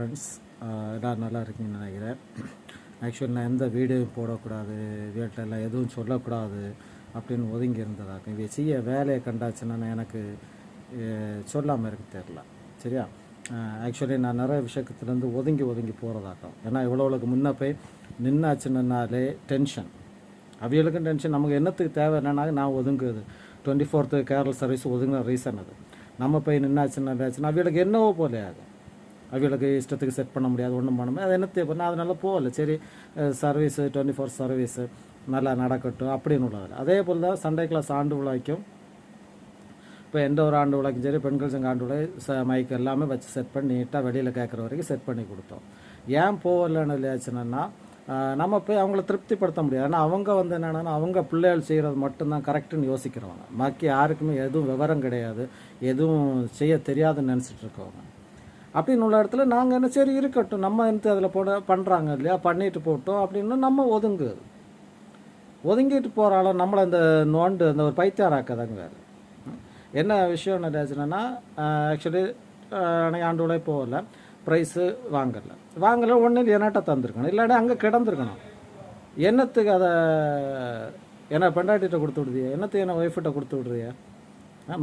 Friends எல்லோரும் நல்லா இருக்கீங்கன்னு நினைக்கிறேன். ஆக்சுவலி நான் எந்த வீடியோவும் போடக்கூடாது வீட்டில் எதுவும் சொல்லக்கூடாது அப்படின்னு ஒதுங்கி இருந்ததாக்கும் இவை செய்ய வேலையை கண்டாச்சுன்னா எனக்கு சொல்லாமல் இருக்கு தெரில சரியா? ஆக்சுவலி நான் நிறைய விஷயத்துலேருந்து ஒதுங்கி ஒதுங்கி போகிறதாக்கும் ஏன்னா இவ்வளோவுக்கு முன்னே போய் நின்னாச்சுன்னாலே டென்ஷன் அவியலுக்கும் டென்ஷன் நமக்கு என்னத்துக்கு தேவை என்னன்னா நான் ஒதுங்குது டுவெண்ட்டி ஃபோர்த்து கேரள சர்வீஸ் ஒதுங்கின ரீசன் அது. நம்ம போய் நின்னாச்சுன்னா அவியலுக்கு என்னவோ போலே ஆகும். அவிகளுக்கு இஷ்டத்துக்கு செட் பண்ண முடியாது ஒன்றும் பண்ண முடியாது. அது என்ன தேவை நான் அதனால போகல. சரி சர்வீஸு டுவெண்ட்டி ஃபோர் சர்வீஸு நல்லா நடக்கட்டும் அப்படின்னு உள்ளதில் அதே போல் தான் சண்டே கிளாஸ் ஆண்டு விழாய்க்கும் இப்போ எந்த ஒரு ஆண்டு விழாக்கும் சரி பெண்கள் சங்க ஆண்டு விழா ச மைக் எல்லாமே வச்சு செட் பண்ணி நீட்டாக வெளியில் கேட்குற வரைக்கும் செட் பண்ணி கொடுத்தோம். ஏன் போகலன்னு இல்லையாச்சுன்னா நம்ம போய் அவங்கள திருப்திப்படுத்த முடியாது. ஆனால் அவங்க வந்து என்னென்னா அவங்க பிள்ளைகள் செய்கிறது மட்டும்தான் கரெக்டுன்னு யோசிக்கிறவங்க. மக்கி யாருக்குமே எதுவும் விவரம் கிடையாது. எதுவும் செய்ய தெரியாதுன்னு நினச்சிட்டு இருக்கவங்க. அப்படின்னு உள்ள இடத்துல நாங்கள் என்ன சரி இருக்கட்டும் நம்ம என்ன அதில் போட பண்ணுறாங்க இல்லையா? பண்ணிட்டு போட்டோம் அப்படின்னு நம்ம ஒதுங்கு ஒதுங்கிட்டு போகிறாலும் நம்மளை அந்த நோண்டு அந்த ஒரு பைத்தியாராக்கதாங்க வேறு என்ன விஷயம் என்ன ஆச்சுன்னா ஆக்சுவலி அன்னைக்கு ஆண்டு விலை போகல. ப்ரைஸு வாங்கலை. வாங்கலை ஒன்றில் என்னட்ட தந்திருக்கணும். இல்லாட்டி அங்கே கிடந்திருக்கணும். என்னத்துக்கு அதை என்ன பெண்டாட்டிகிட்ட கொடுத்து விடுதியா என்னத்துக்கு என்ன ஒய்ஃபிட்ட கொடுத்து விடுறியா?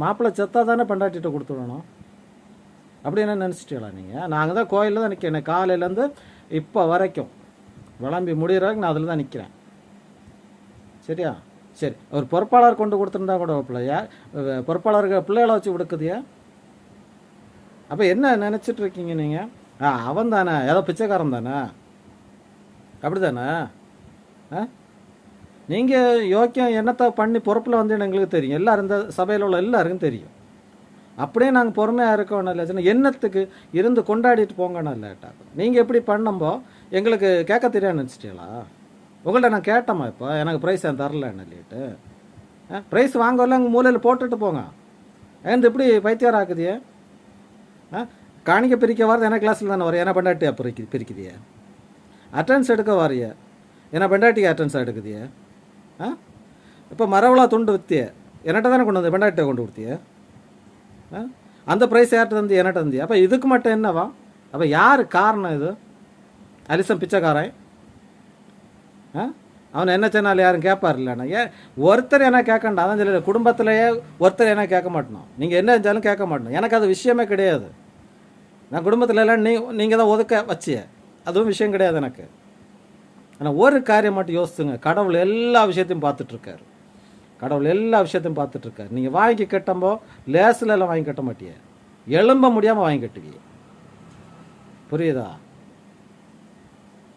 மாப்பிள்ளை செத்தா தானே பெண்டாட்டிகிட்ட கொடுத்து விடணும். அப்படி என்ன நினச்சிட்டீங்களா நீங்கள் நாங்கள் தான் கோயிலில் தான் நிற்கிறேன் காலையிலேருந்து இப்போ வரைக்கும். விளம்பி முடிகிறவங்க நான் அதில் தான் நிற்கிறேன் சரியா? சரி. ஒரு பொறுப்பாளர் கொண்டு கொடுத்துருந்தா கூட பிள்ளையா பொறுப்பாளருக்கு பிள்ளைகளை வச்சு கொடுக்குதியா அப்போ என்ன நினச்சிட்டு இருக்கீங்க நீங்கள் ஆ அவன் தானே. ஏதோ பிச்சைக்காரன் தானே. அப்படி தானே ஆ? நீங்கள் யோக்கியம் என்னத்தை பண்ணி பொறுப்பில் வந்து எங்களுக்கு தெரியும். எல்லாரும் இந்த சபையில் உள்ள எல்லாருக்கும் தெரியும். அப்படியே நாங்கள் பொறுமையாக இருக்கணும் இல்லை என்னத்துக்கு இருந்து கொண்டாடிட்டு போங்கன்னு இல்லைட்டா நீங்கள் எப்படி பண்ணம்போ எங்களுக்கு கேட்க தெரியாது நினச்சிட்டீங்களா? உங்கள்கிட்ட நான் கேட்டோமா இப்போ. எனக்கு ப்ரைஸ் ஏன் தரலன்னு சொல்லிட்டு ப்ரைஸ் வாங்கல அங்கே மூலையில் போட்டுட்டு போங்க. ஏன் இப்படி பைத்தியாரம் ஆக்குதியே ஆ காணிக்க பிரிக்க வரது என்ன கிளாஸில் தானே வரும் என்ன பெண்டாட்டியா பிரிக்கு பிரிக்குதியே? அட்டன்ஸ் எடுக்க வாரிய என்ன பெண்டாட்டிக்கு அட்டன்ஸ் எடுக்குதியே? ஆ இப்போ மரவளா துண்டு வித்தியே? என்னட்ட தானே கொண்டு வந்து பெண்டாட்டியை கொண்டு கொடுத்தியே அந்த ப்ரைஸ் யார்கிட்ட தந்தி? என்கிட்ட தந்தி? அப்போ இதுக்கு மட்டும் என்னவா? அப்போ யார் காரணம் இது? அலிசன் பிச்சைக்காரன். ஆ? அவன் என்ன சொன்னாலும் யாரும் கேட்பார் இல்லைண்ணா ஏன்? ஒருத்தர் என்ன கேட்கண்டா அதான் சொல்லி குடும்பத்திலேயே ஒருத்தர் என்ன கேட்க மாட்டணும். நீங்கள் என்ன செஞ்சாலும் கேட்க மாட்டணும். எனக்கு அது விஷயமே கிடையாது. நான் குடும்பத்தில் எல்லாம் நீ நீங்கள் தான் ஒதுக்க வச்சிய. அதுவும் விஷயம் கிடையாது எனக்கு. ஆனால் ஒரு காரியம் மட்டும் யோசிச்சுங்க. கடவுள் எல்லா விஷயத்தையும் பார்த்துட்ருக்காரு கடவுள் எல்லா விஷயத்தையும் பார்த்துட்ருக்காரு. நீங்கள் வாங்கி கட்டம்போ லேசில் எல்லாம் வாங்கி கட்ட மாட்டிய. எழும்ப முடியாமல் வாங்கி கட்டுவீங்க புரியுதா?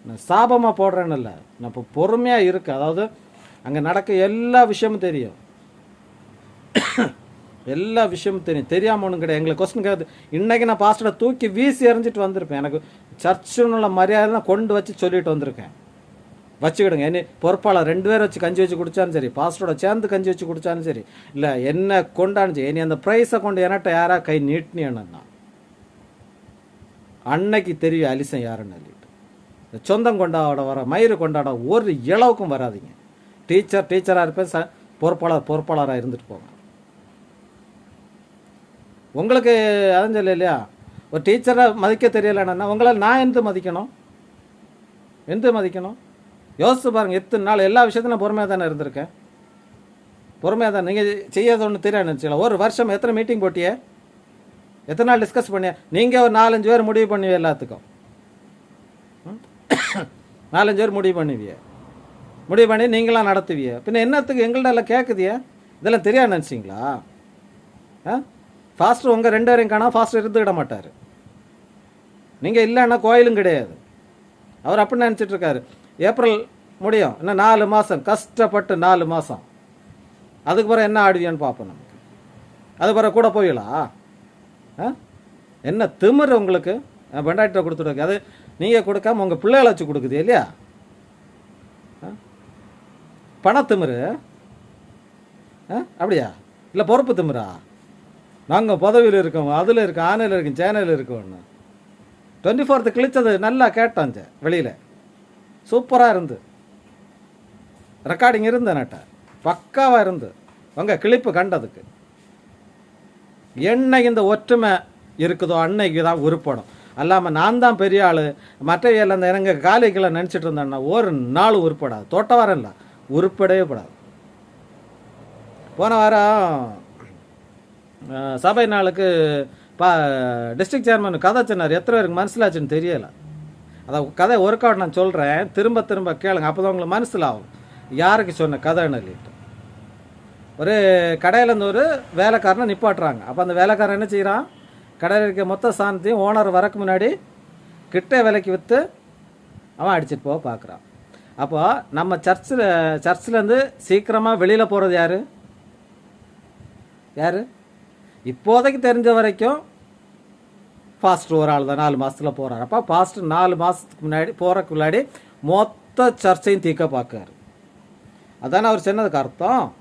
நான் சாபமாக போடுறேன்னு இல்லை. நான் இப்போ பொறுமையாக இருக்கு அதாவது அங்கே நடக்க எல்லா விஷயமும் தெரியும். எல்லா விஷயமும் தெரியும். தெரியாமல் ஒன்றும் கிடையாது. எங்களுக்கு கொஸ்டின் கேட்குது இன்றைக்கி நான் பாஸ்டரை தூக்கி வீசி எறிஞ்சிட்டு வந்திருப்பேன். எனக்கு சர்ச்சுன்னுள்ள மரியாதை கொண்டு வச்சு சொல்லிட்டு வந்திருக்கேன். வச்சுக்கிடுங்க. என்ன பொறுப்பாளர் ரெண்டு பேரும் வச்சு கஞ்சி வச்சு குடித்தாலும் சரி பாஸ்டரோட சேர்ந்து கஞ்சி வச்சு குடித்தாலும் சரி இல்லை என்ன கொண்டான்னு சரி இனி அந்த ப்ரைஸை கொண்டு என்கிட்ட யாரா கை நீட்டினேன்னா? அன்னைக்கு தெரியும் அலிசன் யாருன்னு சொல்லிட்டு. சொந்தம் கொண்டாட வர மயிறு கொண்டாட ஒரு இளவுக்கும் வராதிங்க. டீச்சர் டீச்சராக இருப்பேன் ச பொறுப்பாளர் பொறுப்பாளராக இருந்துட்டு போங்க. உங்களுக்கு அதான் சொல்ல இல்லையா? ஒரு டீச்சரை மதிக்க தெரியலன்னா உங்களால் நான் எந்த மதிக்கணும்? எந்த மதிக்கணும்? யோசித்து பாருங்கள் எத்தனை நாள் எல்லா விஷயத்தையும் நான் பொறுமையாக தானே இருந்திருக்கேன். பொறுமையாக தான் நீங்கள் செய்யாத ஒன்று தெரியாது நினச்சிக்கலாம் ஒரு வருஷம் எத்தனை மீட்டிங் போட்டியே? எத்தனை நாள் டிஸ்கஸ் பண்ணிய? நீங்கள் ஒரு நாலஞ்சு பேர் முடிவு பண்ணுவீங்க எல்லாத்துக்கும். நாலஞ்சு பேர் முடிவு பண்ணுவிய. முடிவு பண்ணி நீங்களாம் நடத்துவிய. பின்ன என்னத்துக்கு எங்கள்ட்ட எல்லாம் கேட்குதிய இதெல்லாம் தெரியாது நினச்சிங்களா? ஆ? ஃபாஸ்டர் உங்கள் ரெண்டு பேரையும் காணா ஃபாஸ்டர் இருந்துக்கிட மாட்டார். நீங்கள் இல்லைன்னா கோயிலும் கிடையாது. அவர் அப்படி நினச்சிட்ருக்காரு ஏப்ரல் முடியும். இன்னும் நாலு மாதம் கஷ்டப்பட்டு நாலு மாதம் அதுக்கு பிறகு என்ன ஆடுவியான்னு பார்ப்போம் நமக்கு. அது பிறகு கூட போயிடலாம். ஆ? என்ன திமிரு உங்களுக்கு? பெண்டாட்டிட்ட கொடுத்துடுங்க அது நீங்கள் கொடுக்காம உங்கள் பிள்ளைகளை வச்சு கொடுக்குது இல்லையா? பணத்திமிரு ஆ? அப்படியா? இல்லை பொறுப்பு திமிரா? நாங்கள் பதவியில் இருக்கோம். அதில் இருக்கோம். ஆனையில் இருக்கோம். சேனலில் இருக்கோம்னு. டுவெண்ட்டி ஃபோர்த்து கிழிச்சது நல்லா கேட்டான் வெளியில். சூப்பராக இருந்து. ரெக்கார்டிங் இருந்த நட்ட பக்காவாக இருந்து. உங்க கிளிப்பு கண்டதுக்கு. என்னைக்கு இந்த ஒற்றுமை இருக்குதோ அன்னைக்கு தான் உருப்படும். அல்லாமல் நான் தான் பெரிய ஆள். மற்றவையில் அந்த எனக்கு காலைகளை நினச்சிட்டு இருந்தேன்னா ஒரு நாள் உருப்படாது. தோட்ட வாரம் இல்லை. உருப்படவே படாது போன வாரம் சபை நாளுக்கு பா டிஸ்ட்ரிக்ட் சேர்மன் கதை சொன்னார். எத்தனை பேருக்கு மனசிலாச்சுன்னு தெரியலை. அதை கதை ஒர்க் அவுட் நான் சொல்கிறேன் திரும்ப திரும்ப கேளுங்க. அப்போ தான் உங்களுக்கு மனசில் ஆகும் யாருக்கு சொன்ன கதைன்னு சொல்லிட்டு. ஒரு கடையிலேருந்து ஒரு வேலைக்காரனை நிப்பாட்டுறாங்க. அப்போ அந்த வேலைக்காரன் என்ன செய்கிறான் கடையில் இருக்க மொத்த சாணத்தையும் ஓனர் வரக்கு முன்னாடி கிட்ட விலைக்கு விற்று அவன் அடிச்சிட்டு போக பார்க்குறான். அப்போ நம்ம சர்ச்சில் சர்ச்சிலேருந்து சீக்கிரமாக வெளியில் போகிறது யார்? யார்? இப்போதைக்கு தெரிஞ்ச வரைக்கும் பாஸ்டர் ஒரு ஆள் தான் நாலு மாதத்தில் போகிறார் அப்போ பாஸ்டர் நாலு மாதத்துக்கு முன்னாடி போகிறக்கு முன்னாடி மொத்த சர்ச்சையும் தீக்க பார்க்காரு அதானே அவர் சொன்னதுக்கு அர்த்தம்?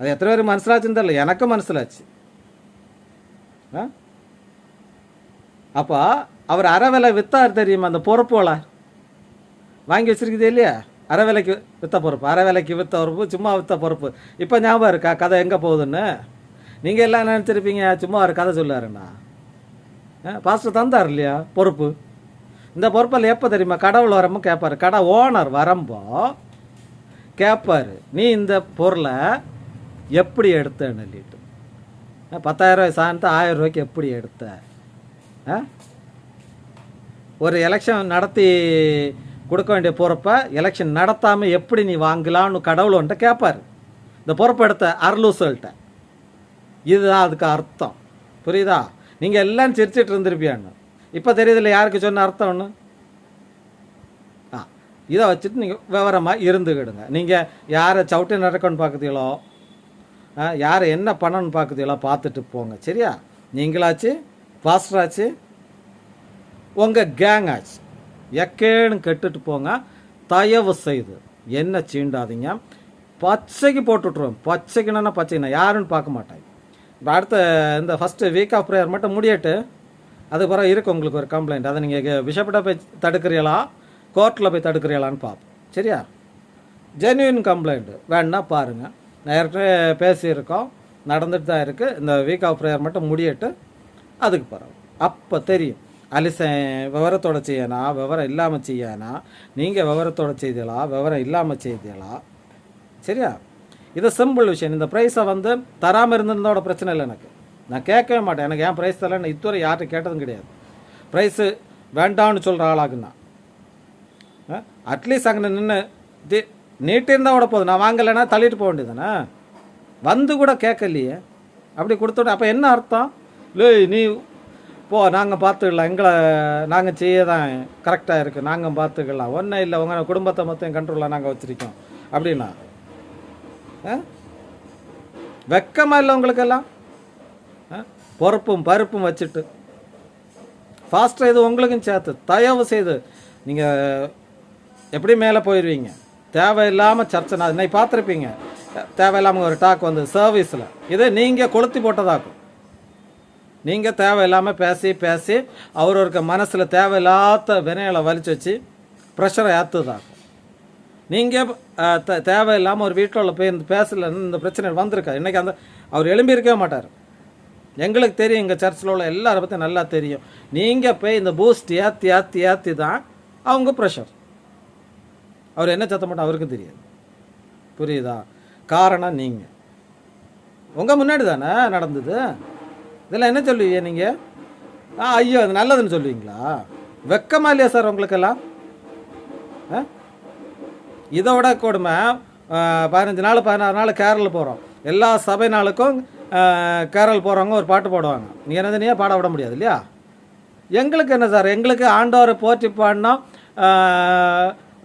அது எத்தனை பேர் மனசிலாச்சுன்னு தெரியல. எனக்கும் மனசிலாச்சு. ஆ? அப்போ அவர் அறவிலை விலை வித்தார் தெரியுமா? அந்த பொறுப்போல வாங்கி வச்சிருக்குது இல்லையா? அறவிலைக்கு விலைக்கு வித்த பொறுப்பு. அறவிலைக்கு வித்த பொறுப்பு சும்மா வித்த பொறுப்பு. இப்போ ஞாபகம் இருக்கா? கதை எங்கே போகுதுன்னு? நீங்கள் எல்லாம் நினச்சிருப்பீங்க சும்மா ஒரு கதை சொல்லாருண்ணா பாஸ்டர் தந்தார் இல்லையா பொறுப்பு. இந்த பொறுப்பில் எப்போ தெரியுமா? கடவுள் வரமும் கேட்பாரு கடை ஓனர் வரம்போ கேட்பாரு நீ இந்த பொருளை எப்படி எடுத்தேன்னு சொல்லிட்டு. பத்தாயிரரூவாய் பத்தாயிரம் சாணத்தை ஆயிரம் ரூபாய்க்கு எப்படி எடுத்த? ஆ? ஒரு எலெக்ஷன் நடத்தி கொடுக்க வேண்டிய பொறுப்பை எலெக்ஷன் நடத்தாமல் எப்படி நீ வாங்கலாம்னு கடவுள் வந்துட்டு கேட்பார் இந்த பொறுப்பை எடுத்த அருளூசல்கிட்ட இதுதான் அதுக்கு அர்த்தம். புரியுதா? நீங்கள் எல்லாம் சிரிச்சிட்டு இருந்திருப்பியான்னு. இப்போ தெரியுதுல்ல யாருக்கு சொன்ன அர்த்தம் ஒன்று ஆ இதை வச்சுட்டு நீங்கள் விவரமாக இருந்துக்கிடுங்க நீங்கள் யாரை சவுட்டி நடக்கணும்னு பார்க்குறீங்களோ ஆ, யாரை என்ன பண்ணணும்னு பார்க்குறீங்களோ பார்த்துட்டு போங்க. சரியா? நீங்களாச்சு பாஸ்டராச்சு உங்கள் கேங் ஆச்சு. எக்கேன்னு கெட்டுட்டு போங்க. தயவு செய்து என்ன சீண்டாதீங்க. பச்சைக்கு போட்டுட்ருவோம் பச்சைக்குன்னா பச்சைக்குண்ணா யாருன்னு பார்க்க மாட்டாங்க. இப்போ அடுத்த இந்த ஃபஸ்ட்டு வீக் ஆஃப் ப்ரேயர் மட்டும் முடியட்டு அது பிறகு இருக்குது உங்களுக்கு ஒரு கம்ப்ளைண்ட் அதை நீங்கள் பிஷப்பிட்ட போய் தடுக்கிறீங்களா கோர்ட்டில் போய் தடுக்கிறீங்களான்னு பார்ப்போம். சரியா? ஜென்யூன் கம்ப்ளைண்ட்டு வேணா பாருங்கள் நேரத்தே பேசியிருக்கோம். நடந்துட்டு தான் இருக்குது இந்த வீக் ஆஃப் ப்ரேயர் மட்டும் முடியட்டு அதுக்கு பிறகு. அப்போ தெரியும். அலிசன் விவரத்தோட செய்யணா விவரம் இல்லாமல் செய்யணா நீங்கள் விவரத்தோட செய்தீங்களா விவரம் இல்லாமல் செய்தீங்களா சரியா? இது சிம்பிள் விஷயம். இந்த ப்ரைஸை வந்து தராமல் இருந்திருந்தோட பிரச்சனை இல்லை எனக்கு. நான் கேட்கவே மாட்டேன். எனக்கு ஏன் ப்ரைஸ் தரலன்னு இதுவரை யார்கிட்ட கேட்டதும் கிடையாது. ப்ரைஸு வேண்டாம்னு சொல்கிற ஆளாகுன்னா. அட்லீஸ்ட் அங்கே நின்று தி நீட்டிருந்தா கூட போதும். நான் வாங்கலைன்னா தள்ளிட்டு போக வேண்டியதுதானே? வந்து கூட கேட்கலையே. அப்படி கொடுத்துட்டு அப்போ என்ன அர்த்தம்? இல்லை நீ போ நாங்கள் பார்த்துக்கலாம். எங்களை நாங்கள் செய்ய தான் கரெக்டாக இருக்குது நாங்கள் பார்த்துக்கலாம். ஒன்றும் இல்லை. உங்கள் குடும்பத்தை மொத்தம் கண்ட்ரோலாக நாங்கள் வச்சுருக்கோம். அப்படின்னா வெக்கமாக இல்லை உங்களுக்கெல்லாம்? ஆ? பொறுப்பும் பருப்பும் வச்சுட்டு. ஃபாஸ்ட்டாக இது உங்களுக்கும் சேர்த்து. தயவு செய்து நீங்கள் எப்படி மேலே போயிடுவீங்க தேவையில்லாமல் சர்ச்சை நான் இன்னைக்கு பார்த்துருப்பீங்க. தேவையில்லாமல் ஒரு டாக் வந்து சர்வீஸில் இதை நீங்கள் கொளுத்தி போட்டதாக்கும். நீங்கள் தேவையில்லாமல் பேசி பேசி அவரவருக்கு மனசில் தேவையில்லாத வினைகளை வலிச்சு வச்சு ப்ரெஷரை ஏற்றுதாக்கும் நீங்கள் தேவையில்லாமல் ஒரு வீட்டில் உள்ள போய் இந்த பேசலன்னு இந்த பிரச்சனை வந்திருக்காது இன்றைக்கி அந்த அவர் எழும்பியிருக்கவே மாட்டார். எங்களுக்கு தெரியும் எங்கள் சர்ச்சில் உள்ள எல்லாரை பற்றி நல்லா தெரியும். நீங்கள் போய் இந்த பூஸ்ட் ஏற்றி ஏற்றி ஏற்றி தான் அவங்க ப்ரெஷர் அவர் என்ன சத்தம் மாட்டோம் அவருக்கும் தெரியாது. புரியுதா? காரணம் நீங்கள் உங்கள் முன்னாடி தானே நடந்தது? இதெல்லாம் என்ன சொல்லுவீங்க நீங்கள் ஆ ஐயோ அது நல்லதுன்னு சொல்லுவீங்களா? வெக்கமா இல்லையா சார் உங்களுக்கெல்லாம்? ஆ? இதை விட கொடுமை பதினஞ்சு நாள் பதினாறு நாள் கேரள் போகிறோம் எல்லா சபை நாளுக்கும் ஆ, கேரள் போகிறவங்க ஒரு பாட்டு பாடுவாங்க. நீ என்ன பாட விட முடியாது இல்லையா? எங்களுக்கு என்ன சார் எங்களுக்கு ஆண்டவரை போற்றி பாடினோம் ஆ,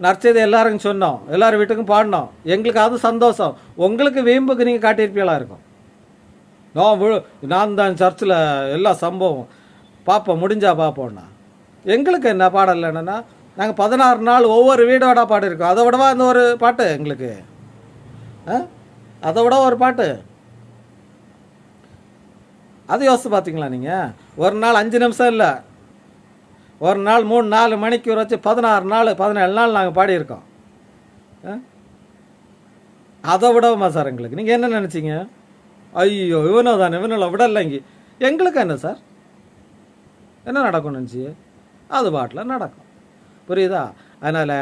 நற்செய்தி எல்லாருக்கும் சொன்னோம் எல்லார் வீட்டுக்கும் பாடினோம். எங்களுக்கு அது சந்தோஷம். உங்களுக்கு வீம்புக்கு நீங்கள் காட்டியிருப்பீங்களா இருக்கும்? நான் விழு நான் தான் சர்ச்சில் எல்லா சம்பவம் பார்ப்போம் முடிஞ்சா பார்ப்போம்னா எங்களுக்கு என்ன பாடல் என்னென்னா நாங்கள் பதினாறு நாள் ஒவ்வொரு வீடோட பாடியிருக்கோம். அதை விடவா அந்த ஒரு பாட்டு எங்களுக்கு? ஆ? அதை விட ஒரு பாட்டு. அது யோசித்து பார்த்தீங்களா நீங்கள் ஒரு நாள் அஞ்சு நிமிஷம் இல்லை. ஒரு நாள் மூணு நாலு மணிக்கு வச்சு பதினாறு நாள் பதினேழு நாள் நாங்கள் பாடியிருக்கோம். ஆ? அதை விடவுமா சார் எங்களுக்கு? நீங்கள் என்ன நினச்சிங்க? ஐயோ இவனோ தானே இவனில் விடலைங்க எங்களுக்கு என்ன சார்? என்ன நடக்கும் நினச்சி? அது பாட்டில் நடக்கும். புரியுதா? அதனால்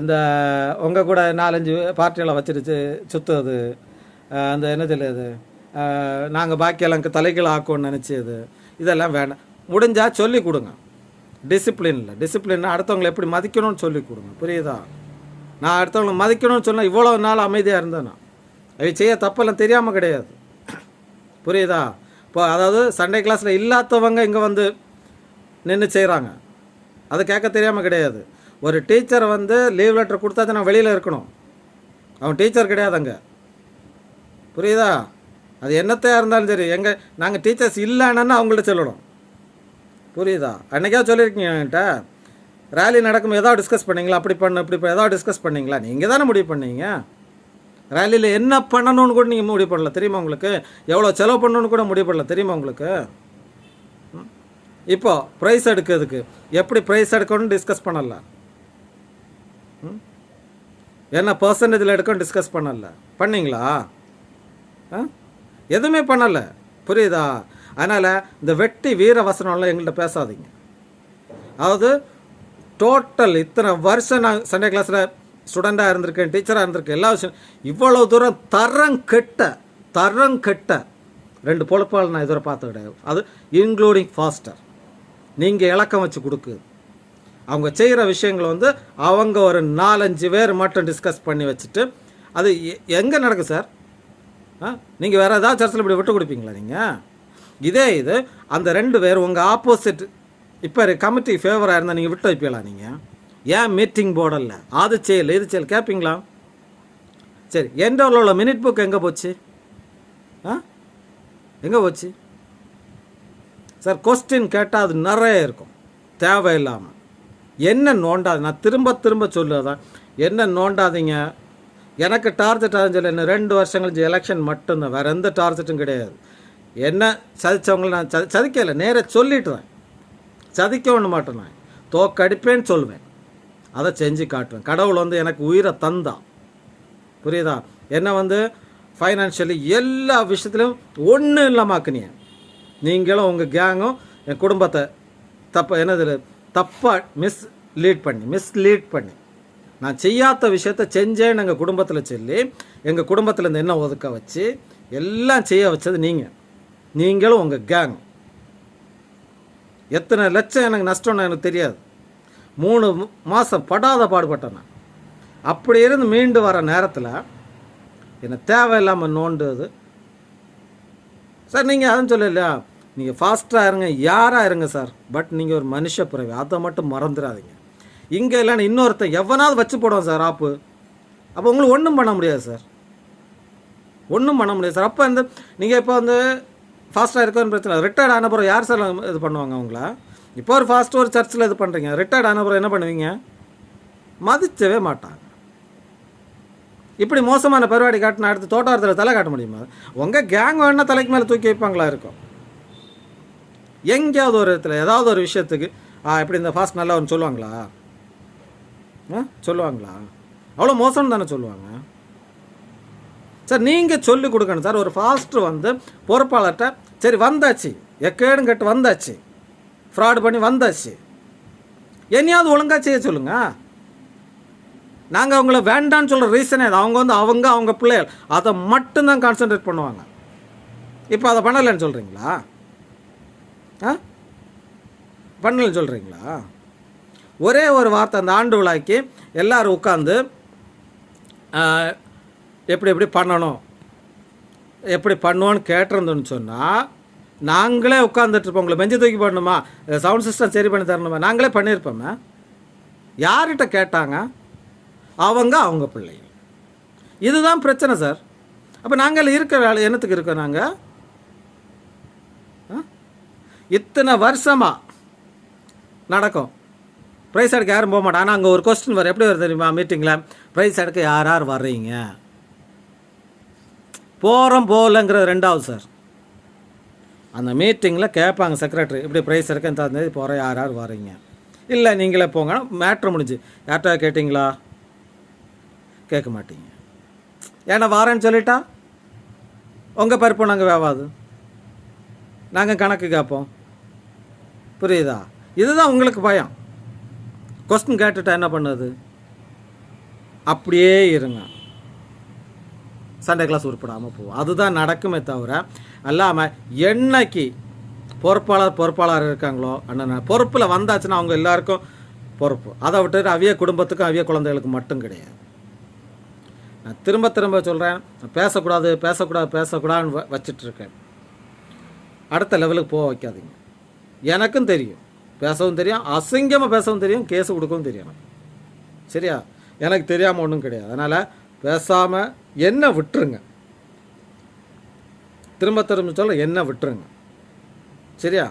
இந்த உங்கள் கூட நாலஞ்சு பார்ட்டியெல்லாம் வச்சிருச்சு சுற்றுறது அந்த என்ன சொல்லுது நாங்கள் பாக்கியெல்லாம் தலைக்கீழ் ஆக்கும்னு நினச்சது இதெல்லாம் வேண்டாம் முடிஞ்சால் சொல்லி கொடுங்க. டிசிப்ளினில் டிசிப்ளின் அடுத்தவங்களை எப்படி மதிக்கணும்னு சொல்லி கொடுங்க. புரியுதா? நான் அடுத்தவங்களை மதிக்கணும்னு சொன்னால் இவ்வளோ நாள் அமைதியாக இருந்தேன் நான். அவை செய்ய தப்பெல்லாம் தெரியாமல் கிடையாது. புரியுதா? இப்போ அதாவது சண்டே கிளாஸில் இல்லாதவங்க இங்கே வந்து நின்று செய்கிறாங்க அது கேட்க தெரியாமல் கிடையாது. ஒரு டீச்சர் வந்து லீவ் லெட்டர் கொடுத்தா நான் வெளியில் இருக்கணும். அவன் டீச்சர் கிடையாது அங்கே. புரியுதா? அது என்னத்தையாக இருந்தாலும் சரி எங்கள் நாங்கள் டீச்சர்ஸ் இல்லைன்னு அவங்கள்ட்ட சொல்லணும். புரியுதா? அன்றைக்கா சொல்லியிருக்கீங்க என்கிட்ட. ரேலி நடக்கும் ஏதாவது டிஸ்கஸ் பண்ணீங்களா? அப்படி பண்ண இப்படி ஏதாவது டிஸ்கஸ் பண்ணிங்களா? நீங்கள் தானே முடிவு பண்ணீங்க. ரேலியில் என்ன பண்ணணும்னு கூட நீங்கள் முடிவு பண்ணல. தெரியுமா உங்களுக்கு? எவ்வளோ செலவு பண்ணணும்னு கூட முடிவு பண்ணல. தெரியுமா உங்களுக்கு? இப்போ ப்ரைஸ் எடுக்கிறதுக்கு எப்படி ப்ரைஸ் எடுக்கணும்னு டிஸ்கஸ் பண்ணல. ம்? என்ன பர்சன்டேஜில் எடுக்கணும் டிஸ்கஸ் பண்ணல. பண்ணீங்களா? ஆ? எதுவுமே பண்ணலை. புரியுதா? அதனால் இந்த வெட்டி வீர வசனம்லாம் எங்கள்கிட்ட பேசாதீங்க. அதாவது டோட்டல் இத்தனை வருஷம் நான் சண்டே கிளாஸில் ஸ்டூடெண்ட்டாக இருந்திருக்கேன் டீச்சராக இருந்திருக்கேன் எல்லா விஷயம். இவ்வளோ தூரம் தரம் கெட்ட தரம் கெட்ட ரெண்டு பொழப்பால் நான் இதுவரை பார்த்து கிடையாது அது இன்க்ளூடிங் ஃபாஸ்டர் நீங்கள் இலக்கம் வச்சு கொடுக்குது அவங்க செய்கிற விஷயங்களை வந்து அவங்க ஒரு நாலஞ்சு பேர் மட்டும் டிஸ்கஸ் பண்ணி வச்சுட்டு அது எங்கே நடக்கும் சார்? ஆ நீங்கள் வேறு ஏதாவது சர்ச்சில் இப்படி விட்டு கொடுப்பீங்களா நீங்கள் இதே இது அந்த ரெண்டு பேர் உங்கள் ஆப்போசிட் இப்போ கமிட்டி ஃபேவராக இருந்தால் நீங்கள் விட்டு வைப்பீங்களா நீங்கள் ஏன் மீட்டிங் போர்டல்ல அது செயல் இது செயல் கேட்பீங்களா சரி எண்டோவில் உள்ள மினிட் புக் எங்கே போச்சு? ஆ எங்கே போச்சு? சார் கொஸ்டின் கேட்டால் அது நிறைய இருக்கும். தேவையில்லாமல் என்ன நோண்டாது நான் திரும்ப திரும்ப சொல்லுதான் என்ன நோண்டாதீங்க? எனக்கு டார்கெட் ஆரம்பிச்சல என்ன ரெண்டு வருஷம் கழிஞ்சு எலெக்ஷன் மட்டும்தான். வேறு எந்த டார்ஜெட்டும் கிடையாது. என்ன சதித்தவங்கள நான் சதி சதிக்கலை. நேராக சொல்லிட்டுறேன். சதிக்க ஒன்று மாட்டேன் நான். தோக்கடிப்பேன்னு சொல்லுவேன் அதை செஞ்சு காட்டுவேன். கடவுள் வந்து எனக்கு உயிரை தந்தான் புரியுதா? என்ன வந்து ஃபைனான்ஷியலி எல்லா விஷயத்துலையும் ஒன்றும் இல்லாமாக்குனீங்க நீங்களும் உங்கள் கேங்கும் என் குடும்பத்தை தப்ப என்னது தப்பாக மிஸ் லீட் பண்ணி மிஸ்லீட் பண்ணி. நான் செய்யாத விஷயத்த செஞ்சேன்னு எங்கள் குடும்பத்தில் சொல்லி எங்கள் குடும்பத்தில் இருந்து என்ன ஒதுக்க வச்சு எல்லாம் செய்ய வச்சது நீங்கள் நீங்களும் உங்கள் கேங் எத்தனை லட்சம் எனக்கு நஷ்டம்னு எனக்கு தெரியாது. மூணு மாதம் படாத பாடுபட்டேன் நான். அப்படி இருந்து மீண்டு வர நேரத்தில் என்னை தேவையில்லாமல் நோண்டுது. சார் நீங்கள் அதுவும் சொல்லலையா? நீங்கள் ஃபாஸ்ட்டாக இருங்க யாராக இருங்க சார் பட் நீங்கள் ஒரு மனுஷ பிறவி அதை மட்டும் மறந்துடாதீங்க. இங்கே இல்லைன்னா இன்னொருத்தன் எவனாவது வச்சு போடுவோம் சார் ஆப்பு. அப்போ உங்களுக்கு ஒன்றும் பண்ண முடியாது சார் ஒன்றும் பண்ண முடியாது சார் அப்போ இந்த நீங்கள் இப்போ வந்து ஃபாஸ்ட்டாக இருக்கன்னு பிரச்சனை ரிட்டையர்ட் ஆன பிறகு யார் சார் இது பண்ணுவாங்க அவங்கள இப்போ ஒரு ஃபாஸ்ட்டு ஒரு சர்ச்சில் இது பண்ணுறீங்க ரிட்டையர்ட் ஆன பிறகு என்ன பண்ணுவீங்க? மதிச்சவே மாட்டாங்க. இப்படி மோசமான பருவாடி காட்டின அடுத்து தோட்டாரத்தில் தலை காட்ட முடியுமா? உங்கள் கேங் வேணால் தலைக்கு மேலே தூக்கி வைப்பாங்களா இருக்கும். எங்கேயாவது ஒரு இடத்துல ஏதாவது ஒரு விஷயத்துக்கு ஆ இந்த ஃபாஸ்ட் நல்லா ஒன்று சொல்லுவாங்களா? ஆ சொல்லுவாங்களா? அவ்வளோ மோசம்னு தானே சொல்லுவாங்க. சார் நீங்கள் சொல்லி கொடுக்கணும் சார். ஒரு ஃபாஸ்ட்டு வந்து பொறுப்பாளர்கிட்ட சரி வந்தாச்சு. எக்கேடும் கட்டு வந்தாச்சு. ஃப்ராடு பண்ணி வந்தாச்சு. என்னையாவது ஒழுங்காக செய்ய சொல்லுங்கள் நாங்கள் அவங்கள வேண்டான்னு சொல்கிற ரீசனே அது அவங்க வந்து அவங்க அவங்க பிள்ளைகள். அதை மட்டும்தான் கான்சென்ட்ரேட் பண்ணுவாங்க. இப்போ அதை பண்ணலைன்னு சொல்கிறீங்களா ஆ? பண்ணலன்னு சொல்கிறீங்களா ஒரே ஒரு வார்த்தை அந்த ஆண்டு விழாக்கி எல்லோரும் உட்காந்து எப்படி எப்படி பண்ணணும்? எப்படி பண்ணுவோன்னு கேட்டிருந்தோன்னு சொன்னால் நாங்களே உட்காந்துட்டு இருப்போம். உங்களை பெஞ்சு தூக்கி பண்ணணுமா சவுண்ட் சிஸ்டம் சரி பண்ணி தரணுமா? நாங்களே பண்ணியிருப்போமே? யார்கிட்ட கேட்டாங்க? அவங்க அவங்க பிள்ளைங்க இதுதான் பிரச்சனை சார் அப்போ நாங்கள் இருக்கிற வேலை என்னத்துக்கு இருக்கோம் நாங்கள் இத்தனை வருஷமாக நடக்கும். ப்ரைஸ் எடுக்க யாரும் போக மாட்டாங்க. ஆனால் அங்கே ஒரு கொஸ்டின் வரும். எப்படி வரும் தெரியுமா? மீட்டிங்கில் ப்ரைஸ் எடுக்க யார் யார் வர்றீங்க? போகிறோம் போகலங்கிறது ரெண்டாவது சார் அந்த மீட்டிங்கில் கேட்பாங்க செக்ரட்டரி இப்படி ப்ரைஸ் எடுக்க இந்த தேதி போகிறோம் யார் யார் வர்றீங்க? இல்லை நீங்களே போங்க. மேட்ரு முடிஞ்சு. யார்கிட்ட கேட்டிங்களா? கேட்க மாட்டீங்க. ஏன்னா வாரேன்னு சொல்லிட்டா? உங்கள் பருப்பு நாங்கள் வேவாது நாங்கள் கணக்கு கேட்போம். புரியுதா? இதுதான் உங்களுக்கு பயம். கொஸ்டின் கேட்டுட்டா என்ன பண்ணுது? அப்படியே இருங்க. சண்டே கிளாஸ் உருப்படாமல் போகும் அதுதான் நடக்குமே தவிர அல்லாமல் என்னைக்கு பொறுப்பாளர் பொறுப்பாளர் இருக்காங்களோ அண்ணன் பொறுப்பில் வந்தாச்சுன்னா அவங்க எல்லாருக்கும் பொறுப்பு. அதை விட்டுட்டு அவிய குடும்பத்துக்கும் அவிய குழந்தைகளுக்கு மட்டும் கிடையாது. நான் திரும்ப திரும்ப சொல்கிறேன் பேசக்கூடாது பேசக்கூடாது பேசக்கூடாதுன்னு வ- இருக்கேன் அடுத்த லெவலுக்கு போக வைக்காதீங்க. எனக்கும் தெரியும். பேசவும் தெரியும். அசிங்கமாக பேசவும் தெரியும். கேஸ் கொடுக்கவும் தெரியும் எனக்கு. சரியா? எனக்கு தெரியாமல் ஒன்றும் கிடையாது. அதனால் பேசாமல் என்ன விட்டுருங்க. திரும்ப திரும்ப சொல்ல என்ன விட்டுருங்க. சரியா?